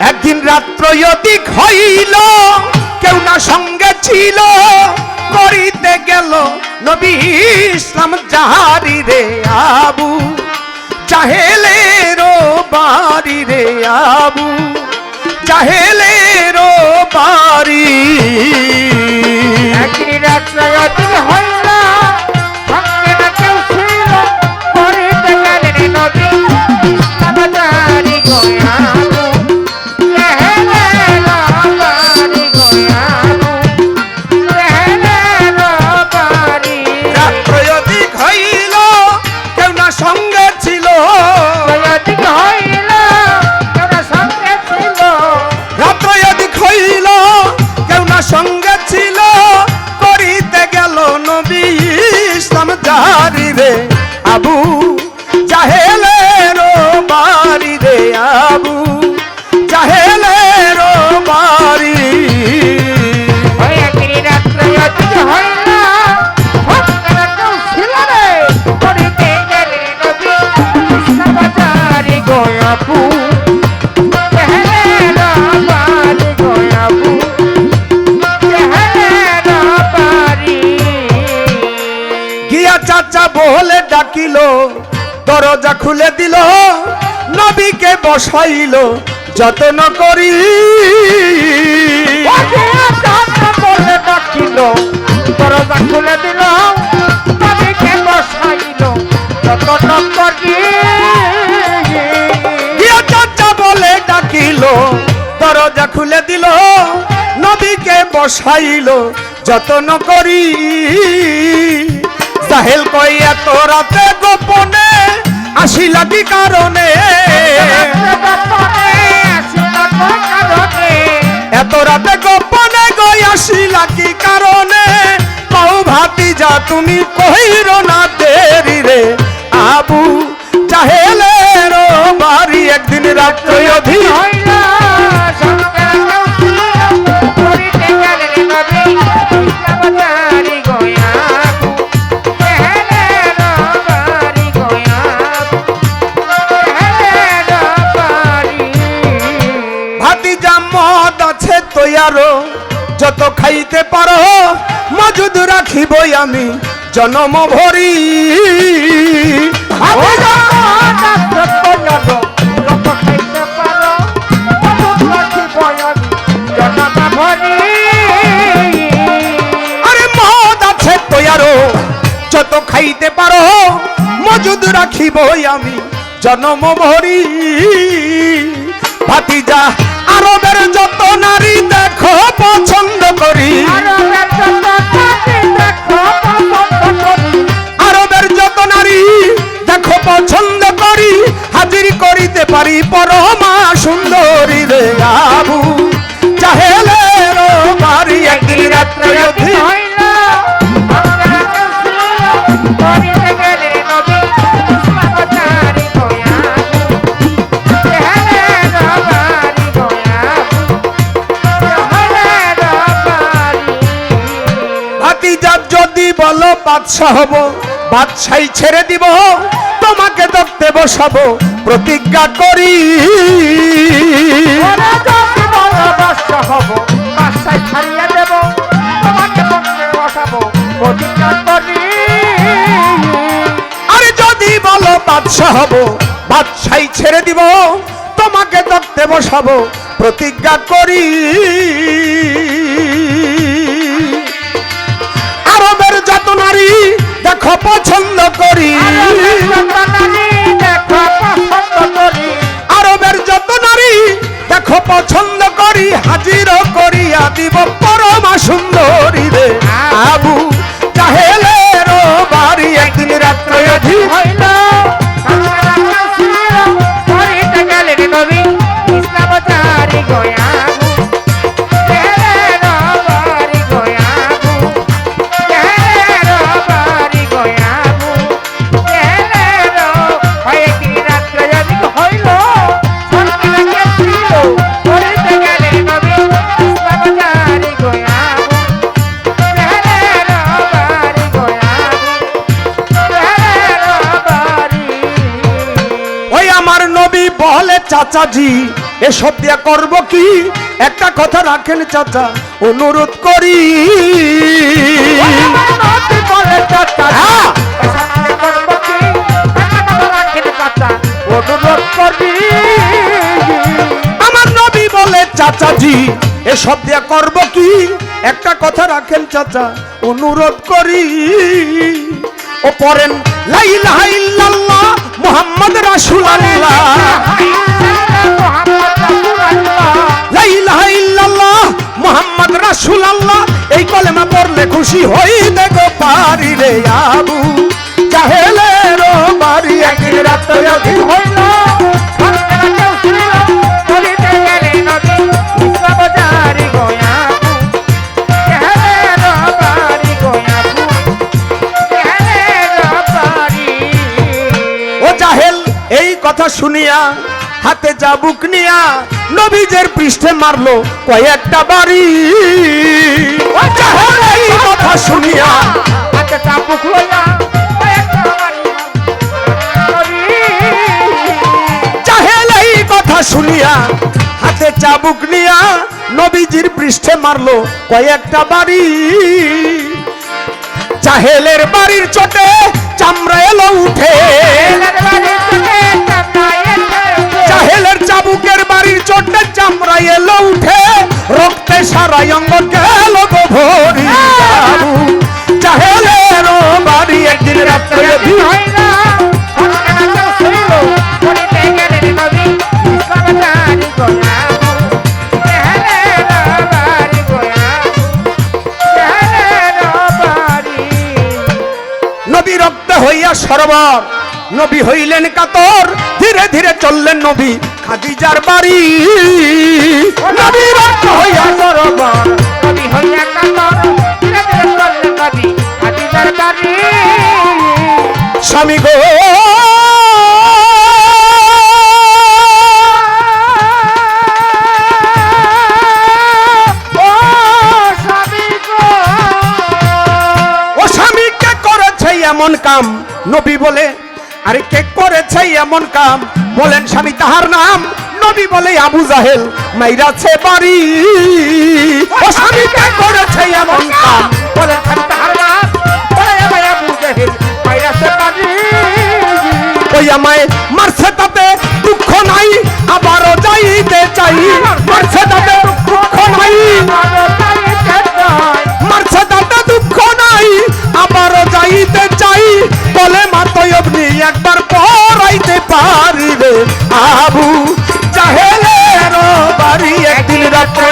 একদিন রাত্র অধিক হইল, কেউ না সঙ্গে ছিল, করিতে গেল নবী ইসলাম জাহারি রে আবু চাহেলে রো বাড়ি রে আবু চাহেলে রো বাড়ি। একদিন রাত্রে খুলে দিল নবীকে বসাইল যত্ন করি। বলে ডাকিল দরজা খুলে দিল নবীকে বসাইল যত করি। চাচা বলে ডাকিল দরজা খুলে দিল নবীকে বসাইল যত্ন করি। জাহেল কই এত রাতে গোপনে আসিলা কি কারণে। এত রাতে গোপনে গই আসিলা কি কারণে। কৌ ভাতি যা তুমি কহির না দেরি রে। আবু চাহেলে বাড়ি একদিন রাত্রে অধি যত খাইতে পারো মজুদ রাখিবই আমি জনম ভরি। আরে মদ আছে তৈয়ারো যত খাইতে পারো মজুদ রাখিবই আমি জনম ভরি। ভাতিজা আরবের যত নারী দেখো পছন্দ করি। আরবের যত নারী দেখো পছন্দ করি। হাজির করিতে পারি পরমা সুন্দরী রে আবু। বাদশাহ হব বাদশাই ছেড়ে দিব তোমাকে দেখতে বসাবো প্রতিজ্ঞা করি। হব বাসায় ছাড়িয়ে দেব তোমাকে মন্দিরে বসাবো প্রতিজ্ঞা করি। আরে যদি বলো বাদশাহ হব বাদশাই ছেড়ে দিব তোমাকে দেখতে বসাবো প্রতিজ্ঞা করি। নারী, দেখো পছন্দ করি। আরবের যত নারী, দেখো পছন্দ করি, হাজির করিয়া দিব পরমা সুন্দরী রে। আবু চাহেলে চাচাজি, এসব দিয়া করব কি? একটা কথা রাখেন চাচা হ্যাঁ। অনুরোধ করি। আমার নবী বলে, চাচাজি, এসব দিয়া করব কি? একটা কথা রাখেন চাচা, অনুরোধ করি। ও পড়েন ইল্লাল্লাহ, মুহাম্মদ রাসূলুল্লাহ। লাইলাহা খুশি হই দেখো পারি রে আবু জাহেলের বাড়ি একদিন রাতে অধীন হইল। কথা শুনিয়া হাতে চাবুক নিয়া নবীজের পৃষ্ঠে মারলো কয়েকটা বাড়ি। কথা শুনিয়া জাহেল এই কথা শুনিয়া হাতে চাবুক নিয়া নবীজির পৃষ্ঠে মারলো কয়েকটা বাড়ি। জাহেলের বাড়ির চোটে চামড়া এলো উঠে। জাহেলের চাবুকের বাড়ির চোটে চামড়া এলো উঠে। রক্তে সারা অঙ্গ গেল ভরি নবী রক্ত হইয়া সরবর। নবী হইলেন কাতর। ধীরে চললেন নবী খাদিজার বাড়ি। নবী রক্ত হইয়া দরবার। নবী হইয়া সরবর স্বামী গো। ও স্বামী কে করেছে এমন কাম? নবী বলে আরে কে করেছে এমন কাম? বলেন স্বামী, তাহার নাম নবী বলে আবু জাহেল। মাইরাছে বাড়ি। ও স্বামী, কে করেছে এমন কাম? ওই আমায় মারছে তাতে দুঃখ নাই যাইতে চাই। মারছে তাতে দুঃখ নাই তাতে দুঃখ নাই চাই। বলে একবার পরাইতে পারি। আবু বাড়ি একদিন রাত্রে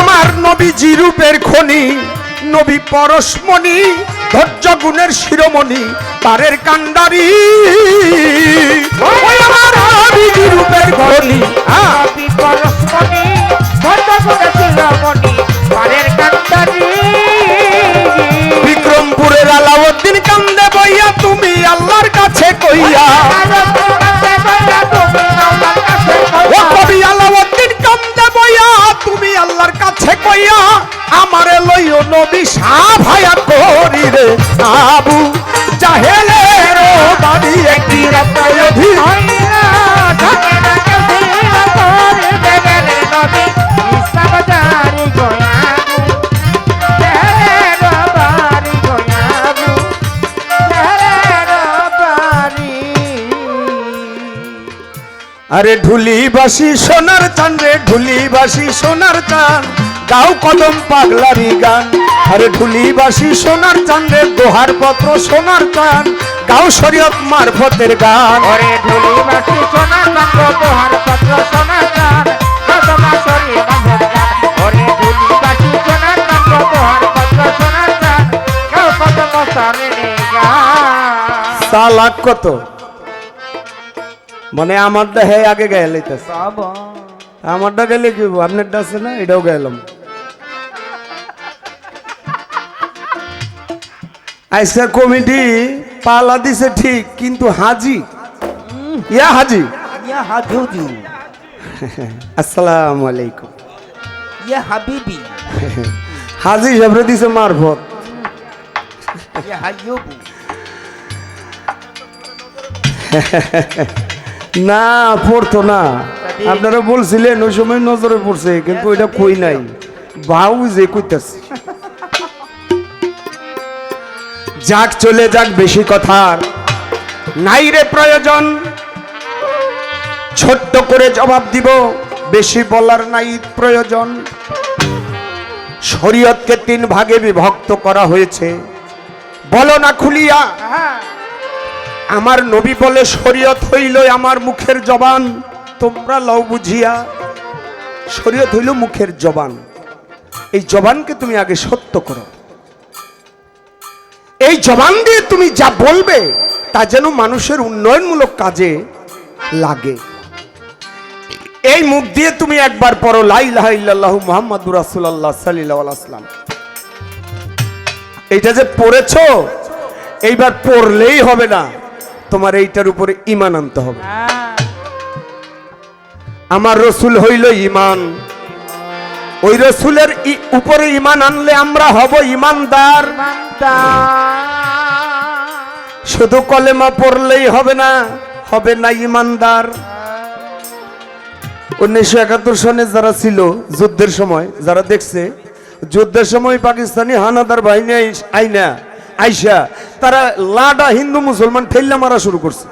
আমার নবীজি রূপের খনি নবী পরশমণি ধৈর্য গুণের শিরোমণি তারের কান্ডারি। আমার নবীজি রূপের খনি হ্যাঁ। বিক্রমপুরের আলাউদ্দিন কান্দে বইয়া তুমি আল্লাহর কাছে কইয়া। তুমি আল্লাহর কাছে কইয়া আমারে লইও নবী সাভায়া করি রে আবু। জাহেলের বাড়ি একটি রাত্রে অধীন আরে ঢুলিবাসী সোনার চান রে ঢুলিবাসী সোনার চান। গাও কদম পাগলারি গান। আরে ঢুলিবাসী সোনার চান রে দোহার পত্র সোনার চান। গাও শরীয়ত মারফতের গান। ওরে ধুলি মাটি সোনা কান্দ তোহার পত্র সোনা গান কদমা সরি বাঁধের গান। ওরে ধুলি মাটি সোনা কান্দ তোহার পত্র সোনা গান কেউ কদম সরে গান। সালাক কত? মানে আমার হে আগে গায়ে লইতেছে গেলে কি হইবো? আপনারটা আছে না? এটাও গেলাম আইসা কমিটি পালা দিছে ঠিক কিন্তু হাজি। ইয়া হাজি। ইয়া হাজুজু। আসসালামু আলাইকুম। ইয়া হাবিবি। হাজি সাহেবরে দিছে মারফত। ইয়া হাইয়ুবু। না পড়তো না। আপনারা বলছিলেন ওই সময় নজরে পড়ছে কিন্তু ওইটা কই নাই। বাউ যে কইতাছে। যাক, চলে যাক বেশি কথার নাই রে প্রয়োজন। ছোট্ট করে জবাব দিব, বেশি বলার নাই প্রয়োজন। শরীয়তকে তিন ভাগে বিভক্ত করা হয়েছে। বলো না খুলিয়া, আমার নবী বলে শরীয়ত হইল আমার মুখের জবান, তোমরা লও বুঝিয়া। শরীয়ত হইল মুখের জবান। এই জবানকে তুমি আগে সত্য করো। এই জবান দিয়ে তুমি যা বলবে, তা যেন মানুষের উন্নয়নমূলক কাজে লাগে। এই মুখ দিয়ে তুমি একবার পড়ো লাইলাহ মুহাম্মাদুর রাসূলুল্লাহ সাল্লাল্লাহু এইটা যে পড়েছো, এইবার পড়লেই হবে না। তোমার এইটার উপরে ইমান আনতে হবে। আমার রসুল হইল ইমান ওই রসুলের উপরে ইমান আনলে আমরা হব ইমানদার শুধু কলেমা পড়লেই হবে না হবে না ইমানদার। উনিশশো একাত্তর সনে যারা ছিল যুদ্ধের সময়, যারা দেখছে, যুদ্ধের সময় পাকিস্তানি হানাদার বাহিনী আইনা, আইসা, তারা লাডা হিন্দু মুসলমান ঠেল্লা মারা শুরু করছে।